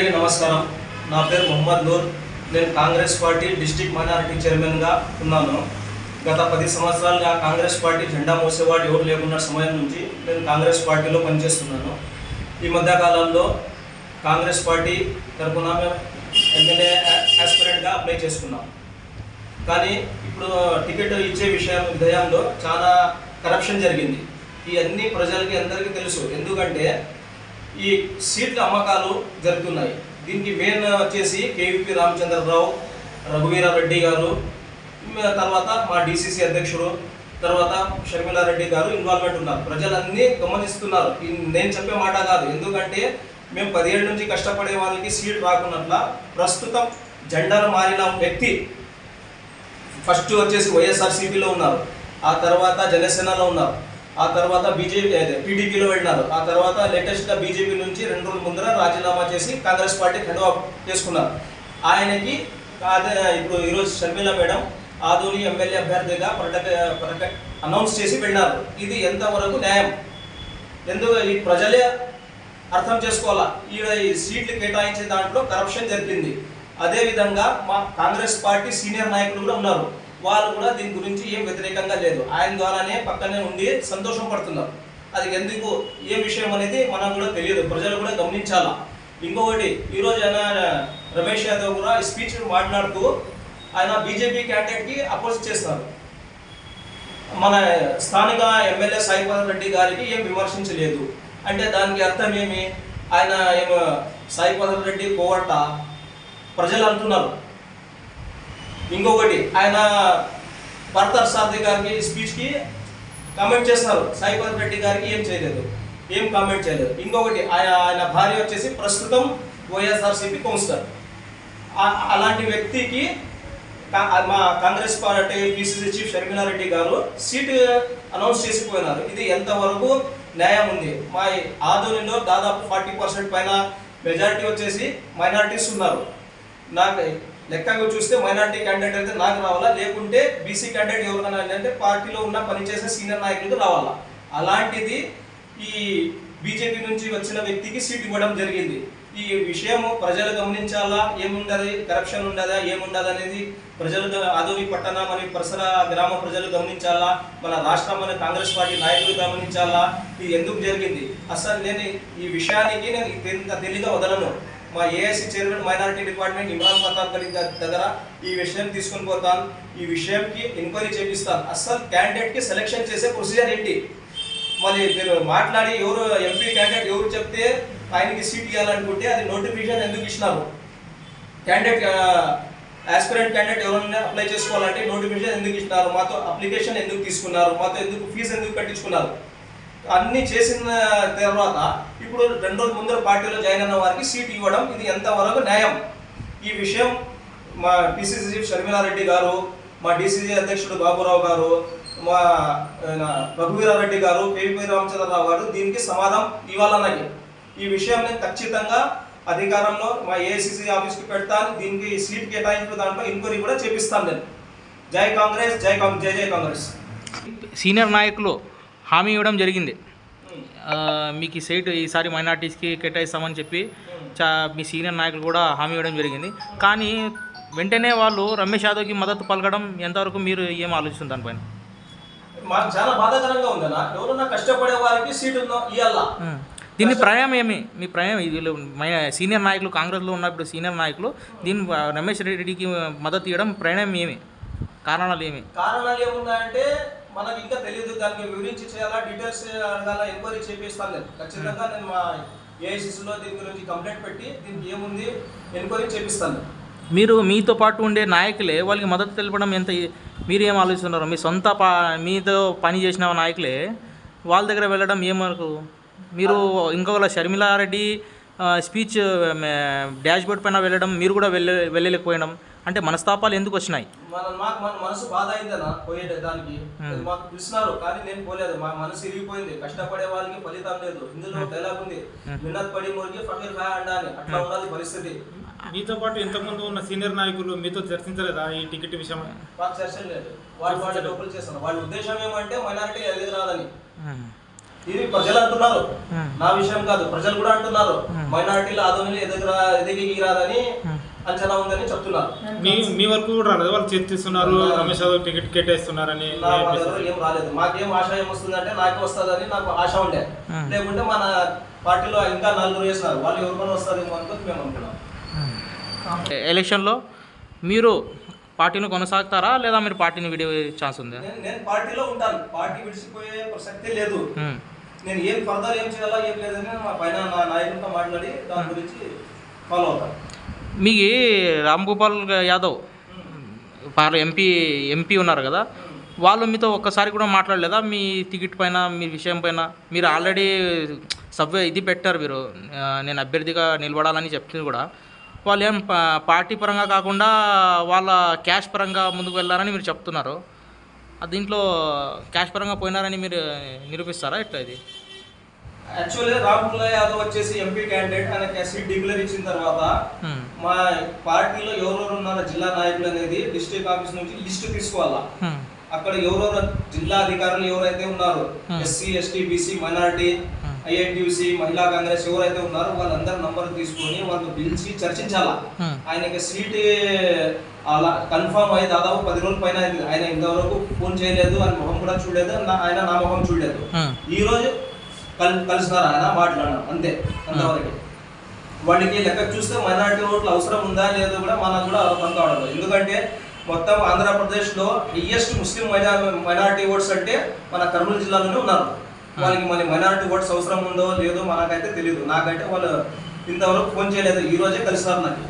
అందరికీ నమస్కారం. నా పేరు మొహమ్మద్ నూర్. నేను కాంగ్రెస్ పార్టీ డిస్టిక్ మైనారిటీ చైర్మన్గా ఉన్నాను. గత పది సంవత్సరాలుగా కాంగ్రెస్ పార్టీ జెండా మోసేవాడు ఎవరు లేకున్న సమయం నుంచి నేను కాంగ్రెస్ పార్టీలో పనిచేస్తున్నాను. ఈ మధ్యకాలంలో కాంగ్రెస్ పార్టీ తరఫున మేము ఎమ్మెల్యే యాస్పిరెంట్గా అప్లై చేసుకున్నాం. కానీ ఇప్పుడు టికెట్ ఇచ్చే విషయం విషయంలో చాలా కరప్షన్ జరిగింది. ఈ అన్ని ప్రజలకి అందరికీ తెలుసు. ఎందుకంటే ఈ సీట్ల అమ్మకాలు జరుగుతున్నాయి. దీనికి మెయిన్ వచ్చేసి కేవీపీ రామచంద్రరావు రఘువీరారెడ్డి గారు తర్వాత మా డిసిసి అధ్యక్షుడు తర్వాత షర్మిలారెడ్డి గారు ఇన్వాల్వ్మెంట్ ఉన్నారు. ప్రజలన్నీ గమనిస్తున్నారు. నేను చెప్పే మాట కాదు. ఎందుకంటే మేము పదిహేడు నుంచి కష్టపడే వాళ్ళకి సీట్ రాకున్నట్ల ప్రస్తుతం జెండర్ మారిన వ్యక్తి ఫస్ట్ వచ్చేసి వైఎస్ఆర్సీపీలో ఉన్నారు. ఆ తర్వాత జనసేనలో ఉన్నారు. ఆ తర్వాత బీజేపీ పీడీపీలో టీడీపీలో వెళ్ళినారు. ఆ తర్వాత లేటెస్ట్గా బీజేపీ నుంచి రెండు రోజుల ముందర రాజీనామా చేసి కాంగ్రెస్ పార్టీ హెడ్ చేసుకున్నారు. ఆయనకి అదే ఇప్పుడు ఈరోజు షర్మిల మేడం ఆదోని ఎమ్మెల్యే అభ్యర్థిగా ప్రకట ప్రక అనౌన్స్ చేసి వెళ్ళినారు. ఇది ఎంతవరకు న్యాయం? ఎందుకు ఈ ప్రజలే అర్థం చేసుకోవాలా? ఈడ ఈ సీట్లు కేటాయించే దాంట్లో కరప్షన్ జరిగింది అదేవిధంగా మా కాంగ్రెస్ పార్టీ సీనియర్ నాయకులు కూడా ఉన్నారు. వాళ్ళు కూడా దీని గురించి ఏం వ్యతిరేకంగా లేదు. ఆయన ద్వారానే పక్కనే ఉండి సంతోషం పడుతున్నారు. అది ఎందుకు? ఏ విషయం అనేది మనకు కూడా తెలియదు. ప్రజలు కూడా గమనించాలా? ఇంకొకటి ఈరోజు ఆయన రమేష్ యాదవ్ కూడా స్పీచ్ మాట్లాడుతూ ఆయన బీజేపీ క్యాండిడేట్కి అపోజ్ చేస్తారు మన స్థానిక ఎమ్మెల్యే సాయిపాల్ రెడ్డి గారికి ఏం విమర్శించలేదు. అంటే దానికి అర్థం ఏమి? ఆయన ఏమో సాయిపాల్ రెడ్డి పోవట ప్రజలు అంటున్నారు. ఇంకొకటి ఆయన భర్తర్ సారథి గారికి స్పీచ్కి కామెంట్ చేస్తారు సాయిపాల్ రెడ్డి గారికి ఏం చేయలేదు. ఏం కామెంట్ చేయలేదు. ఇంకొకటి ఆయన ఆయన భార్య వచ్చేసి ప్రస్తుతం వైఎస్ఆర్సీపీ కౌన్సిలర్. అలాంటి వ్యక్తికి మా Congress party PCC chief Sharmila Reddy గారు సీట్ అనౌన్స్ చేసిపోయినారు. ఇది ఎంతవరకు న్యాయం ఉంది? మా ఆధునిలో దాదాపు ఫార్టీ పర్సెంట్ పైన మెజారిటీ వచ్చేసి మైనారిటీస్ ఉన్నారు. నాకు లెక్కగా చూస్తే మైనార్టీ క్యాండిడేట్ అయితే నాకు రావాలా? లేకుంటే బీసీ క్యాండిడేట్ ఎవరికైనా అంటే పార్టీలో ఉన్న పనిచేసే సీనియర్ నాయకులకు రావాలా? అలాంటిది ఈ బీజేపీ నుంచి వచ్చిన వ్యక్తికి సీట్ ఇవ్వడం జరిగింది. ఈ విషయం ప్రజలు గమనించాలా? ఏముండదు? కరప్షన్ ఉండదా? ఏముండదు అనేది ప్రజలు గ- ఆదోని పట్టణ మరియు పరిసర గ్రామ ప్రజలు గమనించాలా? మన రాష్ట్రం మన కాంగ్రెస్ పార్టీ నాయకులు గమనించాలా? ఇది ఎందుకు జరిగింది? అసలు నేను ఈ విషయానికి నేను తెలియక వదలను. మా ASC chairman minority department Imran Pratap గారి దగ్గర ఈ విషయం తీసుకొని పోతాను. ఈ విషయంకి ఎంక్వైరీ చేపిస్తాను. అసలు క్యాండిడేట్కి సెలెక్షన్ చేసే ప్రొసీజర్ ఏంటి? మరి మీరు మాట్లాడి ఎవరు ఎంపీ క్యాండిడేట్ ఎవరు చెప్తే ఆయనకి సీట్ ఇవ్వాలనుకుంటే అది నోటిఫికేషన్ ఎందుకు ఇచ్చినారు? క్యాండిడేట్ ఆస్పిరెంట్ క్యాండిడేట్ ఎవరైనా అప్లై చేసుకోవాలంటే నోటిఫికేషన్ ఎందుకు ఇచ్చినారు? మాతో అప్లికేషన్ ఎందుకు తీసుకున్నారు? మాతో ఎందుకు ఫీజు ఎందుకు కట్టించుకున్నారు? అన్ని చేసిన తర్వాత ఇప్పుడు రెండు రోజుల ముందర పార్టీలో జాయిన్ అయిన వారికి సీట్ ఇవ్వడం ఇది ఎంతవరకు న్యాయం? ఈ విషయం మా పిసిసి చీఫ్ షర్మిలారెడ్డి గారు మా డిసిసి అధ్యక్షుడు బాబురావు గారు మా రఘువీరారెడ్డి గారు పేపీ రామచంద్రరావు గారు దీనికి సమాధానం ఇవ్వాలన్నది ఈ విషయం నేను ఖచ్చితంగా అధికారంలో మా ఏఐసిసి ఆఫీస్కి పెడతాను దీనికి సీట్ కేటాయింపు దాంట్లో ఇంక్వైరీ కూడా చేపిస్తాను నేను. జై కాంగ్రెస్ జై కాంగ్రెస్ జై జై కాంగ్రెస్. సీనియర్ నాయకులు హామీ ఇవ్వడం జరిగింది. మీకు ఈ సీట్ ఈసారి మైనార్టీస్కి కేటాయిస్తామని చెప్పి చా మీ సీనియర్ నాయకులు కూడా హామీ ఇవ్వడం జరిగింది. కానీ వెంటనే వాళ్ళు రమేష్ యాదవ్కి మద్దతు పలకడం ఎంతవరకు మీరు ఏం ఆలోచిస్తుంది దానిపైన? మాకు చాలా బాధాకరంగా ఉందన్న. ఎవరన్నా కష్టపడే వారికి సీట్ ఉందో ఇవ్వాలా. దీని ప్రయాణం ఏమి? మీ ప్రయాణం వీళ్ళు సీనియర్ నాయకులు కాంగ్రెస్లో ఉన్నప్పుడు సీనియర్ నాయకులు దీని రమేష్ రెడ్డికి మద్దతు ఇవ్వడం ప్రయాణం ఏమి? కారణాలు ఏమి? కారణాలు ఏమున్నాయంటే మనకు ఇంకా తెలియదు దానికి వివరించి చేయాలా డీటెయిల్స్ అడగాల ఎంక్వైరీ చేపిస్తాను నేను. ఖచ్చితంగా నేను మా ఏఐసిసిలో దీని గురించి కంప్లైంట్ పెట్టి దీనికి ఏముంది ఎంక్వైరీ చేపిస్తాను. మీరు మీతో పాటు ఉండే నాయకులే వాళ్ళకి మద్దతు తెలపడం ఎంత మీరు ఏం ఆలోచిస్తున్నారు? మీ సొంత పా మీతో పని చేసిన నాయకులే వాళ్ళ దగ్గర వెళ్ళడం ఏమరకు మీరు ఇంకొకళ్ళ షర్మిలారెడ్డి స్పీచ్ డాష్ బోర్డ్ పైన వెళ్ళడం మీరు కూడా వెళ్ళ వెళ్ళలేకపోవడం అంటే మనస్తాపాలు ఎందుకు వచ్చినాయి? మన మాకు మన మనసు బాధ అయిందన్న పోయే దానికి. మాకు పిలిచినారు కానీ నేను పోలేదు. మా మనసు ఇరిగిపోయింది. కష్టపడే వాళ్ళకి ఫలితం లేదు. ఇందులో డైలాగ్ ఉంది మిన్నత్ పడి మురిగి ఫకీర్ ఖా అండా అని. అట్లా ఉన్నది పరిస్థితి. మీతో పాటు ఇంతకుముందు ఉన్న సీనియర్ నాయకులు మీతో చర్చించలేదా ఈ టికెట్ విషయం? మాకు చర్చ లేదు వాళ్ళు వాళ్ళు డబ్బులు చేస్తున్నారు. వాళ్ళ ఉద్దేశం ఏమంటే మైనారిటీ ఎదిగి రాదని. ఇది ప్రజలు అంటున్నారు. నా విషయం కాదు. ప్రజలు కూడా అంటున్నారు. మైనార్టీలు ఆదోని ఎదుగురా ఎదిగిరాదని Hmm. అంచనా ఉందని చెప్తున్నారు. మీ మీ వరకు కూడా రాలేదు? వాళ్ళు చర్చిస్తున్నారు రమేష్ యాదవ్ టికెట్ కేటాయిస్తున్నారని ఏం రాలేదు. మాకేం ఆశ వస్తుందంటే నాకే వస్తుందని నాకు ఆశ ఉండే. లేకుంటే మన పార్టీలో ఇంకా నలుగురు వేసినారు వాళ్ళు ఎవరికైనా వస్తారేమో అనుకుని మేము అనుకున్నాం. ఎలక్షన్లో మీరు పార్టీని కొనసాగుతారా లేదా మీరు పార్టీని విడే ఛాన్స్ ఉందా? నేను పార్టీలో ఉంటాను. పార్టీ విడిచిపోయే ప్రసక్తే లేదు. నేను ఏం ఫర్దర్ ఏం చేయాలా ఏం లేదని మా పైన నా నాయకులతో మాట్లాడి దాని గురించి ఫాలో అవుతాను మీకు రామ్ గోపాల్ యాదవ్ పార్ ఎంపీ ఎంపీ ఉన్నారు కదా వాళ్ళు మీతో ఒక్కసారి కూడా మాట్లాడలేదా? మీ టికెట్ పైన మీ విషయం పైన? మీరు ఆల్రెడీ సబ్వే ఇది పెట్టారు మీరు. నేను అభ్యర్థిగా నిలబడాలని చెప్తుంది కూడా. వాళ్ళు ఏం పార్టీ పరంగా కాకుండా వాళ్ళ క్యాష్ పరంగా ముందుకు వెళ్ళారని మీరు చెప్తున్నారు. దీంట్లో క్యాష్ పరంగా పోయినారని మీరు నిరూపిస్తారా? ఎట్లా ఇది? యాక్చువల్లీ రామ్ యాదవ్ వచ్చేసి ఎంపీ క్యాండిడేట్ ఆయన సీట్ డిక్లేర్ ఇచ్చిన తర్వాత ఉమ్. మా పార్టీలో ఎవరెవరు ఉన్నారో జిల్లా నాయకులు అనేది డిస్ట్రిక్ట్ ఆఫీస్ నుంచి లిస్ట్ తీసుకోవాలా ఉమ్. అక్కడ ఎవరెవరు జిల్లా అధికారులు ఎవరైతే ఉన్నారో Hmm. SC ST BC minority Hmm. INTUC Mahila Congress ఎవరైతే ఉన్నారో వాళ్ళందరి నంబర్ తీసుకొని వాళ్ళు పిలిచి చర్చించాలా ఉమ్. ఆయనకి సీట్ అలా కన్ఫర్మ్ అయ్యి దాదాపు పది రోజుల పైన ఆయన ఇంతవరకు ఫోన్ చేయలేదు ఆయన ముఖం కూడా చూడలేదు ఆయన నా ముఖం చూడలేదు. ఈ రోజు కల్ కలిసినారు ఆయన మాట్లాడినాం అంతే అంతవరకు. వాడికి లెక్క చూస్తే మైనారిటీ ఓట్లు అవసరం ఉందా లేదో కూడా మనకు కూడా అర్థం కావడం. ఎందుకంటే మొత్తం ఆంధ్రప్రదేశ్లో హయ్యెస్ట్ ముస్లిం మైనా మైనారిటీ ఓట్స్ అంటే మన కర్నూలు జిల్లాలోనే ఉన్నారు. వాళ్ళకి మళ్ళీ మైనారిటీ ఓట్స్ అవసరం ఉందో లేదో మనకైతే తెలియదు నాకైతే వాళ్ళు ఇంతవరకు ఫోన్ చేయలేదు. ఈ రోజే కలిసినారు నాకు.